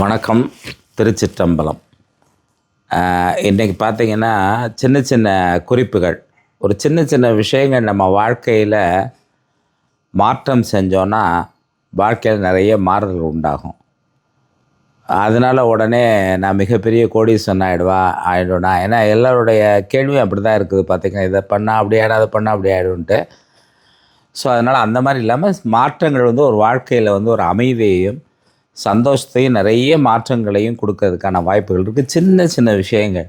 வணக்கம் திருச்சிற்றம்பலம். ஆஹ் இன்னைக்கு சின்ன சின்ன குறிப்புகள். ஒரு சின்ன சின்ன விஷயங்கள் நம்ம வாழ்க்கையில் மாற்றம் செஞ்சோன்னா வாழ்க்கையில் நிறைய மாறுதல் உண்டாகும். அதனால் உடனே நான் மிகப்பெரிய கோடீஸ்வரன் ஆகிடுவா ஆகிடுவேனா ஏன்னா எல்லாருடைய கேள்வியும் அப்படி தான் இருக்குது. பார்த்திங்கன்னா இதை பண்ணால் அப்படி ஆகிடும் அதை பண்ணால் அப்படி ஆகிடும்ன்ட்டு ஸோ அதனால் அந்த மாதிரி இல்லாமல் மாற்றங்கள் வந்து ஒரு வாழ்க்கையில் வந்து ஒரு அமைதியையும் சந்தோஷத்தையும் நிறைய மாற்றங்களையும் கொடுக்கறதுக்கான வாய்ப்புகள் இருக்குது சின்ன சின்ன விஷயங்கள்.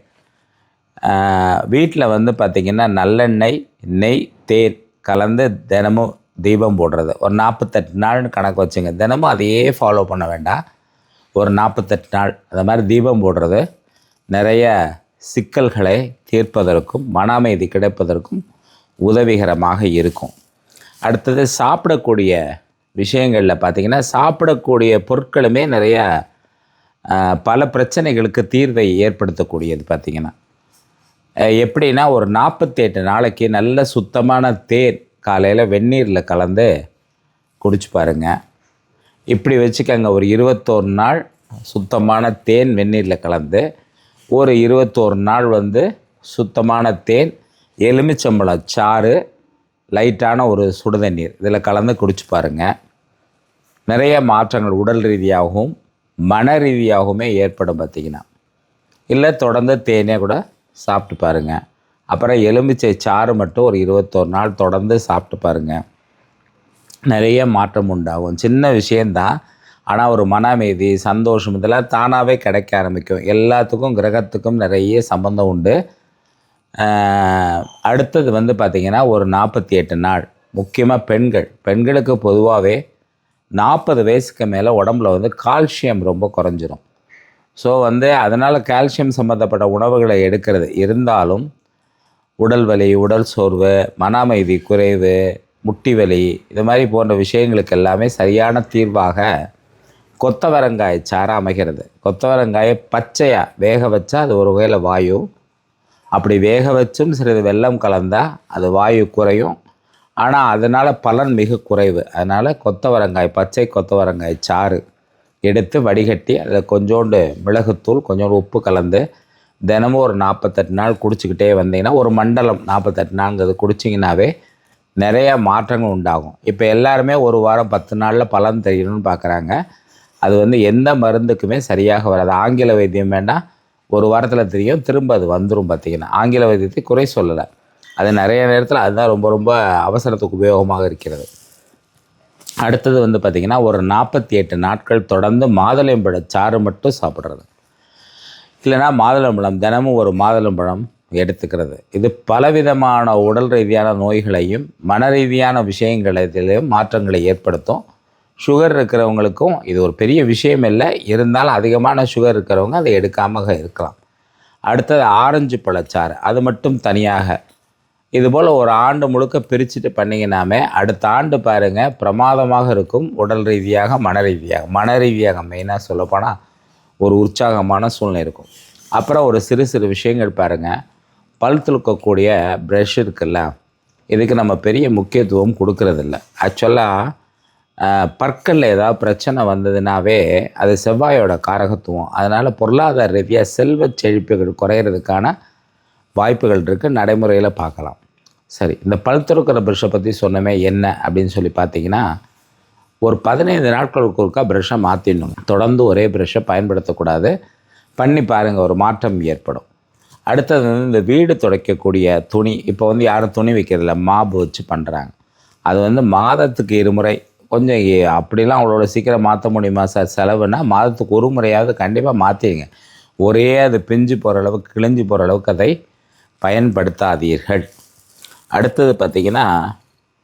வீட்டில் வந்து பார்த்திங்கன்னா நல்லெண்ணெய் நெய் தேன் கலந்து தினமும் தீபம் போடுறது. ஒரு நாற்பத்தெட்டு நாள்னு கணக்கு வச்சுங்க. தினமும் அதையே ஃபாலோ பண்ண வேண்டாம். ஒரு நாற்பத்தெட்டு நாள் அந்த மாதிரி தீபம் போடுறது. நிறைய சிக்கல்களை தீர்ப்பதற்கும் மன அமைதி கிடைப்பதற்கும் உதவிகரமாக இருக்கும். அடுத்தது சாப்பிடக்கூடிய விஷயங்களில் பார்த்திங்கன்னா சாப்பிடக்கூடிய பொருட்களுமே நிறையா பல பிரச்சனைகளுக்கு தீர்வை ஏற்படுத்தக்கூடியது பார்த்திங்கன்னா எப்படின்னா ஒரு நாற்பத்தி எட்டு நாளைக்கு நல்ல சுத்தமான தேன் காலையில் வெந்நீரில் கலந்து குடிச்சு பாருங்க. இப்படி வச்சுக்கோங்க ஒரு இருபத்தோரு நாள் சுத்தமான தேன் வெந்நீரில் கலந்து ஒரு இருபத்தோரு நாள் வந்து சுத்தமான தேன் எலுமிச்சம்பழம் சாறு லைட்டான ஒரு சுடுதண்ணீர். இதில் கலந்து குடிச்சு பாருங்கள் நிறைய மாற்றங்கள் உடல் ரீதியாகவும் மன ரீதியாகவுமே ஏற்படும் பார்த்திங்கன்னா இல்லை தொடர்ந்து தேனே கூட சாப்பிட்டு பாருங்கள் அப்புறம் எலுமிச்சை சாறு மட்டும் ஒரு இருபத்தோரு நாள் தொடர்ந்து சாப்பிட்டு பாருங்கள் நிறைய மாற்றம் உண்டாகும். சின்ன விஷயந்தான் ஆனால் ஒரு மன அமைதி சந்தோஷம் இதெல்லாம் தானாகவே கிடைக்க ஆரம்பிக்கும். எல்லாத்துக்கும் கிரகத்துக்கும் நிறைய சம்பந்தம் உண்டு. அடுத்தது வந்து பார்த்திங்கன்னா ஒரு நாற்பத்தி எட்டு நாள். முக்கியமாக பெண்கள். பெண்களுக்கு பொதுவாகவே நாற்பது வயசுக்கு மேலே உடம்புல வந்து கால்சியம் ரொம்ப குறைஞ்சிரும். ஸோ வந்து அதனால் கால்சியம் சம்மந்தப்பட்ட உணவுகளை எடுக்கிறது. இருந்தாலும் உடல் வலி உடல் சோர்வு மன அமைதி குறைவு முட்டி வலி இது மாதிரி போன்ற விஷயங்களுக்கு எல்லாமே சரியான தீர்வாக கொத்தவரங்காய் சாறு அமைகிறது. கொத்தவரங்காயை பச்சையாக வேக வச்சா அது ஒரு வகையில் வாயு அப்படி வேக வச்சும் சிறிது வெள்ளம் கலந்தால் அது வாயு குறையும். ஆனால் அதனால் பலன் மிக குறைவு. அதனால் கொத்தவரங்காய் பச்சை கொத்தவரங்காய் சாறு எடுத்து வடிகட்டி அதில் கொஞ்சோண்டு மிளகுத்தூள் கொஞ்சோண்டு உப்பு கலந்து தினமும் ஒரு நாற்பத்தெட்டு நாள் குடிச்சிக்கிட்டே வந்தீங்கன்னா ஒரு மண்டலம் நாற்பத்தெட்டு நாள்ங்கிறது குடிச்சிங்கனாவே நிறைய மாற்றங்கள் உண்டாகும். இப்போ எல்லாருமே ஒரு வாரம் பத்து நாளில் பலன் தெரியணும்னு பார்க்குறாங்க அது வந்து எந்த மருந்துக்குமே சரியாக வராது. ஆங்கில வைத்தியம் வேண்டாம் ஒரு வாரத்தில் தெரியும் திரும்ப அது வந்துடும் பார்த்தீங்கன்னா ஆங்கில வைத்தியத்தை குறை சொல்லலை. அது நிறைய நேரத்தில் அதுதான் ரொம்ப ரொம்ப அவசரத்துக்கு உபயோகமாக இருக்கிறது. அடுத்தது வந்து பார்த்திங்கன்னா ஒரு நாற்பத்தி எட்டு நாட்கள் தொடர்ந்து மாதுளம்பழ சாறு மட்டும் சாப்பிட்றது. இல்லைன்னா மாதுளம்பழம் தினமும் ஒரு மாதுளம்பழம் எடுத்துக்கிறது. இது பலவிதமான உடல் ரீதியான நோய்களையும் மன ரீதியான விஷயங்களிலும் மாற்றங்களை ஏற்படுத்தும். சுகர் இருக்கிறவங்களுக்கும் இது ஒரு பெரிய விஷயம் இல்லை. இருந்தாலும் அதிகமான சுகர் இருக்கிறவங்க அதை எடுக்காமல் இருக்கலாம். அடுத்தது ஆரஞ்சு பழச்சாறு. அது மட்டும் தனியாக. இதுபோல் ஒரு ஆண்டு முழுக்க பிரிச்சுட்டு பண்ணிங்கனாமே அடுத்த ஆண்டு பாருங்கள் பிரமாதமாக இருக்கும் உடல் ரீதியாக மன ரீதியாக. மன ரீதியாக மெயினாக சொல்லப்போனால் ஒரு உற்சாகமான சூழ்நிலை இருக்கும். அப்புறம் ஒரு சிறு சிறு விஷயங்கள் பாருங்கள் பல் துளுக்கக்கூடிய ப்ரெஷ் இருக்குல்ல இதுக்கு நம்ம பெரிய முக்கியத்துவம் கொடுக்கறதில்ல. ஆக்சுவலாக பற்களில் ஏதாவது பிரச்சனை வந்ததுனாவே அது செவ்வாயோட காரகத்துவம். அதனால் பொருளாதார ரீதியாக செல்வ செழிப்புகள் குறையிறதுக்கான வாய்ப்புகள் இருக்குது நடைமுறையில் பார்க்கலாம். சரி இந்த பல் துறக்கிற பற்றி சொன்னமே என்ன அப்படின்னு சொல்லி பார்த்தீங்கன்னா ஒரு பதினைந்து நாட்களுக்கு ஒருக்கா ப்ரஷ்ஷை மாற்றிடணும் தொடர்ந்து ஒரே ப்ரஷ்ஷை பயன்படுத்தக்கூடாது. பண்ணி பாருங்கள் ஒரு மாற்றம் ஏற்படும். அடுத்தது வந்து இந்த வீடு துடைக்கக்கூடிய துணி. இப்போ வந்து யாரும் துணி வைக்கிறதில்ல மாபு வச்சு பண்ணுறாங்க அது வந்து மாதத்துக்கு இருமுறை கொஞ்சம் அப்படிலாம் அவ்வளோ சீக்கிரம் மாற்ற முடியுமா சார்? செலவுனா மாதத்துக்கு ஒரு முறையாவது கண்டிப்பாக மாற்றிடுங்க ஒரே அது பிஞ்சு போகிற அளவுக்கு கிழிஞ்சு போகிற அளவுக்கு அதை பயன்படுத்தாதீர்கள். அடுத்தது பார்த்திங்கன்னா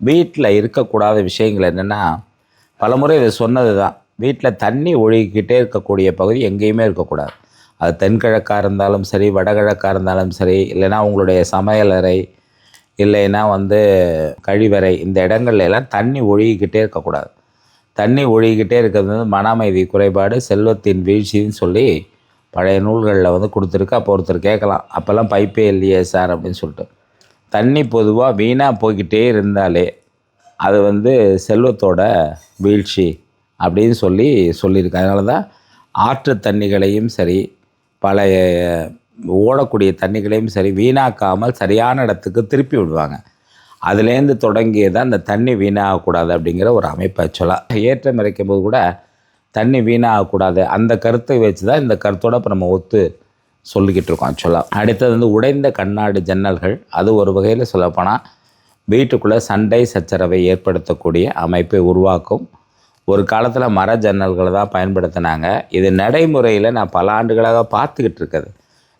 வீட்டில் இருக்கக்கூடாத விஷயங்கள் என்னென்னா பலமுறை இதை சொன்னது தான் வீட்டில் தண்ணி ஒழுகிக்கிட்டே இருக்கக்கூடிய பகுதி எங்கேயுமே இருக்கக்கூடாது. அது தென்கிழக்காக இருந்தாலும் சரி வடகிழக்காக இருந்தாலும் சரி இல்லைன்னா உங்களுடைய சமையலறை இல்லைன்னா வந்து கழிவறை இந்த இடங்கள்ல எல்லாம் தண்ணி ஒழுகிக்கிட்டே இருக்கக்கூடாது. தண்ணி ஒழுகிக்கிட்டே இருக்கிறது வந்து மன அமைதி குறைபாடு செல்வத்தின் வீழ்ச்சின்னு சொல்லி பழைய நூல்களில் வந்து கொடுத்துருக்கு. அப்போ ஒருத்தர் கேட்கலாம் அப்போல்லாம் பைப்பே இல்லையே சார் அப்படின்னு சொல்லிட்டு. தண்ணி பொதுவாக வீணாக போய்கிட்டே இருந்தாலே அது வந்து செல்வத்தோட வீழ்ச்சி அப்படின்னு சொல்லி சொல்லியிருக்கு. அதனால தான் ஆற்று தண்ணிகளையும் சரி பழைய ஓடக்கூடிய தண்ணிகளையும் சரி வீணாக்காமல் சரியான இடத்துக்கு திருப்பி விடுவாங்க. அதுலேருந்து தொடங்கியே தான் இந்த தண்ணி வீணாகக்கூடாது அப்படிங்கிற ஒரு அமைப்பு ஆக்சுவலாக ஏற்றம் இறைக்கும் போது கூட தண்ணி வீணாகக்கூடாது. அந்த கருத்தை வச்சு தான் இந்த கருத்தோடு இப்போ நம்ம ஒத்து சொல்லிக்கிட்டு இருக்கோம் ஆக்சுவலாக அடுத்தது வந்து உடைந்த கண்ணாடி ஜன்னல்கள் அது ஒரு வகையில் சொல்லப்போனால் வீட்டுக்குள்ளே சண்டை சச்சரவை ஏற்படுத்தக்கூடிய அமைப்பை உருவாக்கும். ஒரு காலத்தில் மர ஜன்னல்களை தான் பயன்படுத்தினாங்க. இது நடைமுறையில் நான் பல ஆண்டுகளாக பார்த்துக்கிட்டு இருக்குது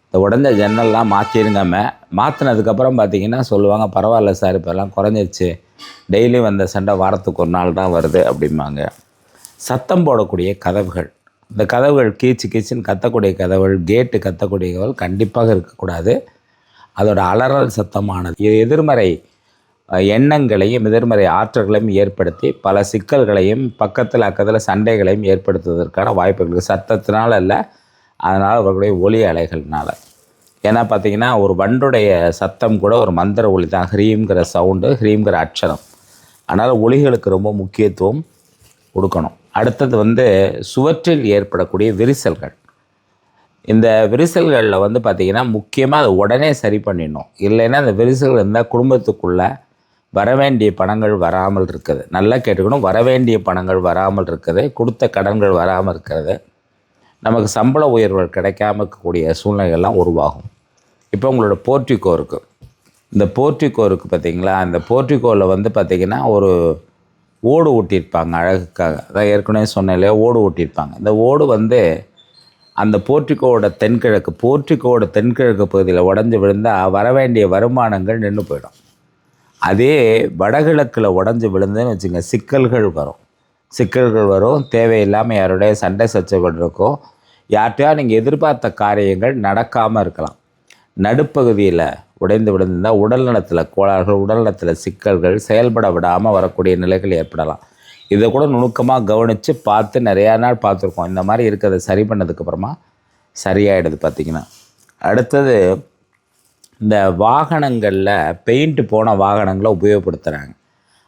இந்த உடஞ்ச ஜன்னல்லாம் மாற்றிருங்காம மாற்றினதுக்கப்புறம் பார்த்தீங்கன்னா சொல்லுவாங்க பரவாயில்ல சார் இப்போல்லாம் குறைஞ்சிருச்சு. டெய்லியும் வந்த சண்டை வாரத்துக்கு ஒரு நாள் தான் வருது அப்படிம்பாங்க. சத்தம் போடக்கூடிய கதவுகள். இந்த கதவுகள் கீச்சு கீச்சுன்னு கத்தக்கூடிய கதவுகள் கேட்டு கத்தக்கூடிய கதவுகள் கண்டிப்பாக இருக்கக்கூடாது. அதோட அலறல் சத்தமானது. இது எதிர்மறை எண்ணங்களையும் எதிர்மறை ஆற்றல்களையும் ஏற்படுத்தி பல சிக்கல்களையும் பக்கத்தில் அக்கத்தில் சண்டைகளையும் ஏற்படுத்துவதற்கான வாய்ப்புகள் சத்தத்தினால இல்லை அதனால் வரக்கூடிய ஒலி அலைகள்னால். ஏன்னா பார்த்தீங்கன்னா ஒரு வண்டுடைய சத்தம் கூட ஒரு மந்திர ஒளி தான். ஹ்ரீம்ங்கிற சவுண்டு ஹ்ரீம்ங்கிற அட்சரம். அதனால் ஒலிகளுக்கு ரொம்ப முக்கியத்துவம் கொடுக்கணும். அடுத்தது வந்து சுவற்றில் ஏற்படக்கூடிய விரிசல்கள். இந்த விரிசல்களில் வந்து பார்த்திங்கன்னா முக்கியமாக அதை உடனே சரி பண்ணிடணும். இல்லைன்னா அந்த விரிசல்கள் இருந்தால் குடும்பத்துக்குள்ளே வரவேண்டிய பணங்கள் வராமல் இருக்குது. நல்லா கேட்டுக்கணும். வரவேண்டிய பணங்கள் வராமல் இருக்குது. கொடுத்த கடன்கள் வராமல் இருக்கிறது நமக்கு சம்பள உயர்வுகள் கிடைக்காம இருக்கக்கூடிய சூழ்நிலைகள்லாம் உருவாகும். இப்போ உங்களோட போர்ட்டிகோ இருக்குது இந்த போர்ட்டிகோ இருக்குது பார்த்தீங்களா? அந்த போர்ட்டிகோவில் வந்து பார்த்திங்கன்னா ஒரு ஓடு ஓட்டியிருப்பாங்க அழகுக்காக. அதான் ஏற்கனவே சொன்னாலே ஓடு ஓட்டியிருப்பாங்க. இந்த ஓடு வந்து அந்த போர்ட்டிகோவோட தென்கிழக்கு போர்ட்டிகோவோட தென்கிழக்கு பகுதியில் உடஞ்சி விழுந்தால் வர வேண்டிய வருமானங்கள் நின்று போயிடும். அதே வடகிழக்கில் உடஞ்சி விழுந்துன்னு வச்சுங்க சிக்கல்கள் வரும். சிக்கல்கள் வரும். தேவையில்லாமல் யாருடைய சண்டை சச்சரவுகள் இருக்கும் யார்கிட்டயா நீங்கள் எதிர்பார்த்த காரியங்கள் நடக்காமல் இருக்கலாம். நடுப்பகுதியில் உடைந்து விழுந்திருந்தால் உடல் நலத்தில் கோளாறுகள் உடல் நலத்தில் சிக்கல்கள் செயல்பட விடாமல் வரக்கூடிய நிலைகள் ஏற்படலாம். இதை கூட நுணுக்கமாக கவனித்து பார்த்து நிறையா நாள் பார்த்துருக்கோம். இந்த மாதிரி இருக்கிறத சரி பண்ணதுக்கப்புறமா சரியாயிடுது பார்த்திங்கன்னா. அடுத்தது இந்த வாகனங்களில் பெயிண்ட் போன வாகனங்களை உபயோகப்படுத்துகிறாங்க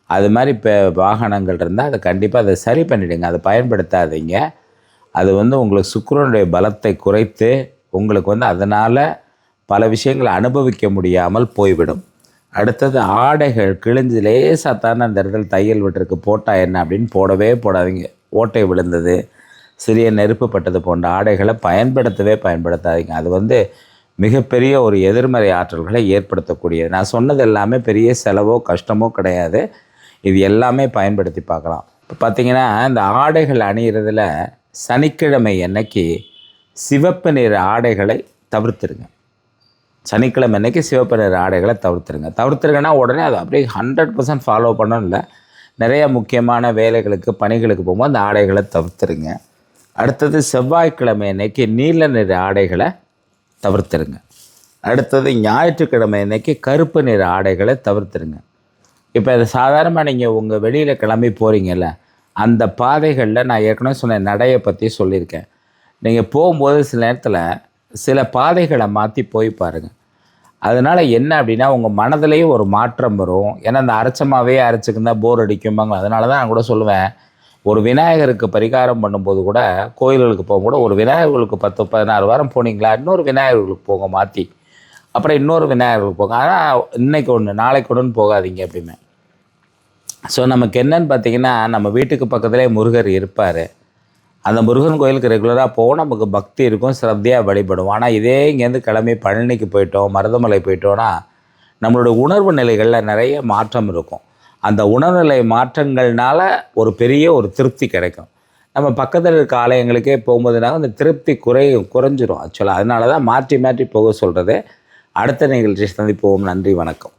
அது மாதிரி இப்போ வாகனங்கள் இருந்தால் அதை கண்டிப்பாக அதை சரி பண்ணிவிடுங்க அதை பயன்படுத்தாதீங்க. அது வந்து உங்களுக்கு சுக்கரனுடைய பலத்தை குறைத்து உங்களுக்கு வந்து அதனால் பல விஷயங்களை அனுபவிக்க முடியாமல் போய்விடும். அடுத்தது ஆடைகள் கிழிஞ்சு லேசாத்தான அந்த இடத்துல தையல் விட்டுருக்கு போட்டால் என்ன அப்படின்னு போடவே போடாதீங்க. ஓட்டை விழுந்தது சிறிய நெருப்பு பட்டது போன்ற ஆடைகளை பயன்படுத்தவே பயன்படுத்தாதீங்க. அது வந்து மிகப்பெரிய ஒரு எதிர்மறை ஆற்றல்களை ஏற்படுத்தக்கூடியது. நான் சொன்னது எல்லாமே பெரிய செலவோ கஷ்டமோ கிடையாது. இது எல்லாமே பயன்படுத்தி பார்க்கலாம். இப்போ பார்த்திங்கன்னா இந்த ஆடைகள் அணிகிறதுல சனிக்கிழமை அன்னைக்கு சிவப்பு நிற ஆடைகளை தவிர்த்துருங்க. சனிக்கிழமை அன்னைக்கு சிவப்பு நிற ஆடைகளை தவிர்த்துருங்க. தவிர்த்துருங்கன்னா உடனே அதை அப்படியே ஹண்ட்ரட் பர்சன்ட் ஃபாலோ பண்ணணும்ல நிறைய முக்கியமான வேலைகளுக்கு பணிகளுக்கு போகும்போது அந்த ஆடைகளை தவிர்த்துருங்க. அடுத்தது செவ்வாய்க்கிழமை அன்னைக்கு நீல நிற ஆடைகளை தவிர்த்துருங்க. அடுத்தது ஞாயிற்றுக்கிழமை அன்னைக்கு கருப்பு நிற ஆடைகளை தவிர்த்துருங்க. இப்போ இது சாதாரணமாக நீங்கள் உங்கள் வெளியில் கிளம்பி போகிறீங்கல்ல அந்த பாதைகளில் நான் ஏற்கனவே சொன்ன நடையை பற்றி சொல்லியிருக்கேன். நீங்கள் போகும்போது சில நேரத்தில் சில பாதைகளை மாற்றி போய் பாருங்கள் அதனால் என்ன அப்படின்னா உங்கள் மனதிலையும் ஒரு மாற்றம் வரும். ஏன்னா அந்த அரைச்சமாகவே அரைச்சிக்கிருந்தா போர் அடிக்கும்பாங்க. அதனால தான் நான் கூட சொல்லுவேன். ஒரு விநாயகருக்கு பரிகாரம் பண்ணும்போது கூட கோயில்களுக்கு போகும்போது ஒரு விநாயகர்களுக்கு பத்து பதினாறு வாரம் போனீங்களா? இன்னொரு விநாயகர்களுக்கு போங்க மாற்றி அப்புறம் இன்னொரு விநாயகர்களுக்கு போங்க. ஆனால் இன்னைக்கு ஒன்று நாளைக்கு ஒன்றுன்னு போகாதீங்க எப்பயுமே ஸோ நமக்கு என்னன்னு பார்த்தீங்கன்னா நம்ம வீட்டுக்கு பக்கத்துலேயே முருகர் இருப்பார். அந்த முருகன் கோயிலுக்கு ரெகுலராக போவோம் நமக்கு பக்தி இருக்கும் சிரத்தையாக வழிபடுவோம். ஆனால் இதே இங்கேருந்து கிளம்பி பழனிக்கு போயிட்டோம் மருதமலை போயிட்டோன்னா நம்மளோட உணர்வு நிலைகளில் நிறைய மாற்றம் இருக்கும். அந்த உணர்நிலை மாற்றங்கள்னால ஒரு பெரிய ஒரு திருப்தி கிடைக்கும். நம்ம பக்கத்தில் இருக்க ஆலயங்களுக்கே போகும்போதுனால அந்த திருப்தி குறை குறைஞ்சிரும் ஆக்சுவலாக அதனால தான் மாற்றி மாற்றி போக சொல்கிறது அடுத்த நிகழ்ச்சி சந்திப்போம். நன்றி வணக்கம்.